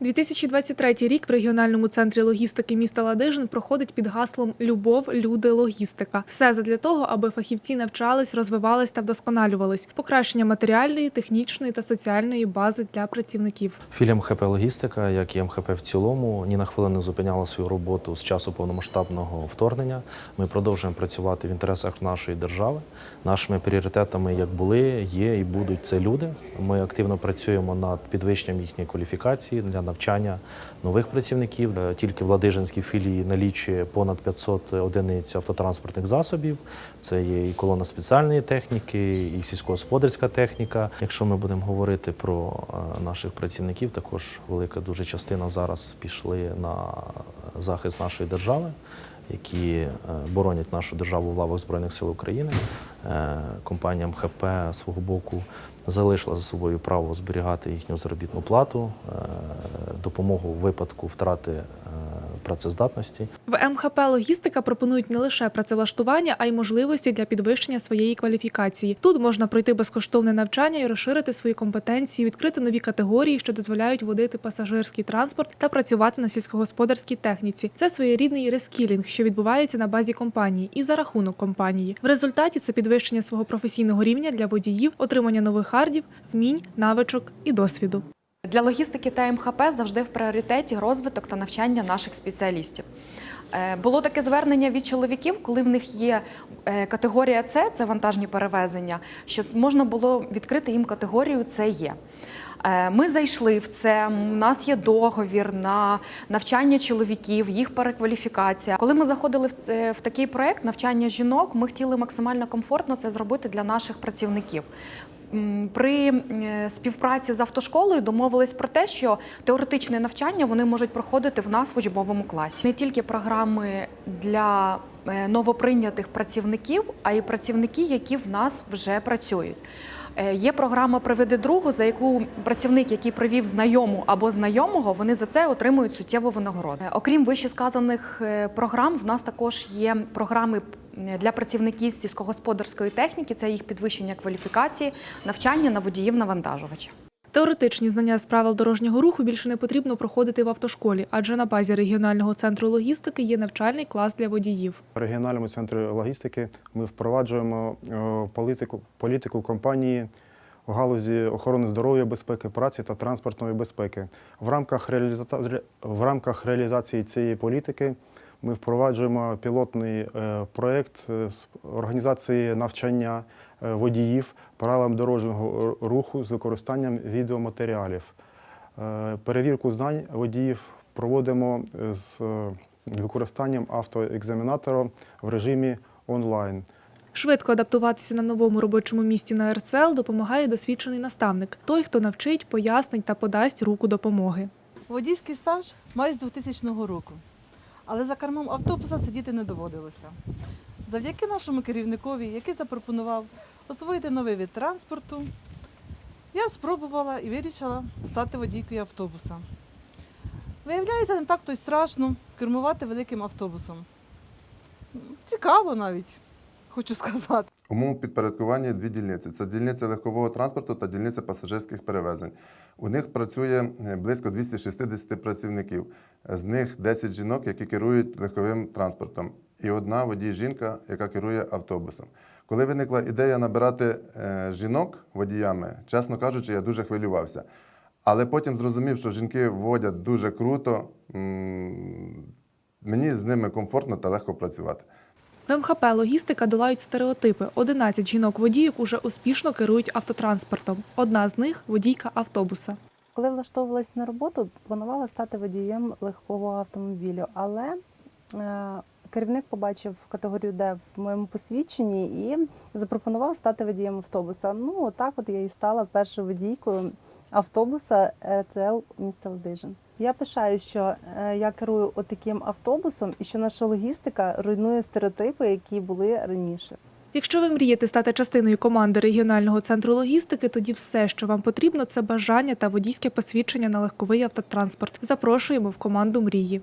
2023 рік в регіональному центрі логістики міста Ладижин проходить під гаслом Любов, люди, логістика. Все задля того, аби фахівці навчались, розвивались та вдосконалювались. Покращення матеріальної, технічної та соціальної бази для працівників. Філія МХП Логістика, як і МХП в цілому, ні на хвилину зупиняла свою роботу з часу повномасштабного вторгнення. Ми продовжуємо працювати в інтересах нашої держави. Нашими пріоритетами, як були, є і будуть це люди. Ми активно працюємо над підвищенням їхньої кваліфікації для навчання нових працівників. Е, Тільки в Ладижинській філії налічує понад 500 одиниць автотранспортних засобів. Це є і колона спеціальної техніки, і сільськогосподарська техніка. Якщо ми будемо говорити про е, наших працівників, також велика дуже частина зараз пішли на захист нашої держави, які е, боронять нашу державу в лавах Збройних сил України. Е, Компанія МХП свого боку залишила за собою право зберігати їхню заробітну плату, е, допомогу у випадку втрати е, працездатності. В МХП Логістика пропонують не лише працевлаштування, а й можливості для підвищення своєї кваліфікації. Тут можна пройти безкоштовне навчання і розширити свої компетенції, відкрити нові категорії, що дозволяють водити пасажирський транспорт та працювати на сільськогосподарській техніці. Це своєрідний рескілінг, що відбувається на базі компанії і за рахунок компанії. В результаті це підвищення свого професійного рівня для водіїв, отримання нових хардів, вмінь, навичок і досвіду. Для логістики та МХП завжди в пріоритеті розвиток та навчання наших спеціалістів. Е, Було таке звернення від чоловіків, коли в них є е, категорія С, це вантажні перевезення, що можна було відкрити їм категорію Це є. Е, Ми зайшли в це. У нас є договір на навчання чоловіків, їх перекваліфікація. Коли ми заходили в, в такий проект навчання жінок, ми хотіли максимально комфортно це зробити для наших працівників. При е, співпраці з автошколою домовились про те, що теоретичне навчання вони можуть проходити в нас в учбовому класі. Не тільки програми для новоприйнятих працівників, а й працівники, які в нас вже працюють. Е, Є програма Приведи другу, за яку працівник, який привів знайому або знайомого, вони за це отримують суттєву винагороду. Е, Окрім вищесказаних е, програм, в нас також є програми е, для працівників сільськогосподарської техніки. Це їх підвищення кваліфікації, навчання на водіїв навантажувача. Теоретичні знання з правил дорожнього руху більше не потрібно проходити в автошколі, адже на базі регіонального центру логістики є навчальний клас для водіїв. В регіональному центрі логістики ми впроваджуємо е, політику, політику компанії у галузі охорони здоров'я, безпеки праці та транспортної безпеки. В рамках, реаліза... в рамках реалізації цієї політики ми впроваджуємо пілотний е, проєкт е, з організації навчання е, водіїв правилам дорожнього руху з використанням відеоматеріалів. Перевірку знань водіїв проводимо з використанням автоекзаменатора в режимі онлайн. Швидко адаптуватися на новому робочому місці на РЦЛ допомагає досвідчений наставник, той, хто навчить, пояснить та подасть руку допомоги. Водійський стаж маю з 2000 року, але за кермом автобуса сидіти не доводилося. Завдяки нашому керівникові, який запропонував освоїти новий вид транспорту, я спробувала і вирішила стати водійкою автобуса. Виявляється, не так то й страшно кермувати великим автобусом. Цікаво навіть, хочу сказати. У моєму підпорядкуванні дві дільниці: це дільниця легкового транспорту та дільниця пасажирських перевезень. У них працює е, близько 260 працівників. З них 10 жінок, які керують легковим транспортом, і одна водій-жінка, яка керує автобусом. Коли виникла ідея набирати е, жінок водіями, чесно кажучи, я дуже хвилювався. Але потім зрозумів, що жінки водять дуже круто. Мені з ними комфортно та легко працювати. В МХП логістика долають стереотипи. 11 жінок-водійок уже успішно керують автотранспортом. Одна з них водійка автобуса. Коли влаштовувалась на роботу, планувала стати водієм легкого автомобілю, але е, керівник побачив категорію Д в моєму посвідченні і запропонував стати водієм автобуса. Ну, отак от я і стала першою водійкою автобуса РЦЛ міста Ладижин. Я пишаю, що е, я керую отаким автобусом і що наша логістика руйнує стереотипи, які були раніше. Якщо ви мрієте стати частиною команди регіонального центру логістики, тоді все, що вам потрібно, це бажання та водійське посвідчення на легковий автотранспорт. Запрошуємо в команду мрії.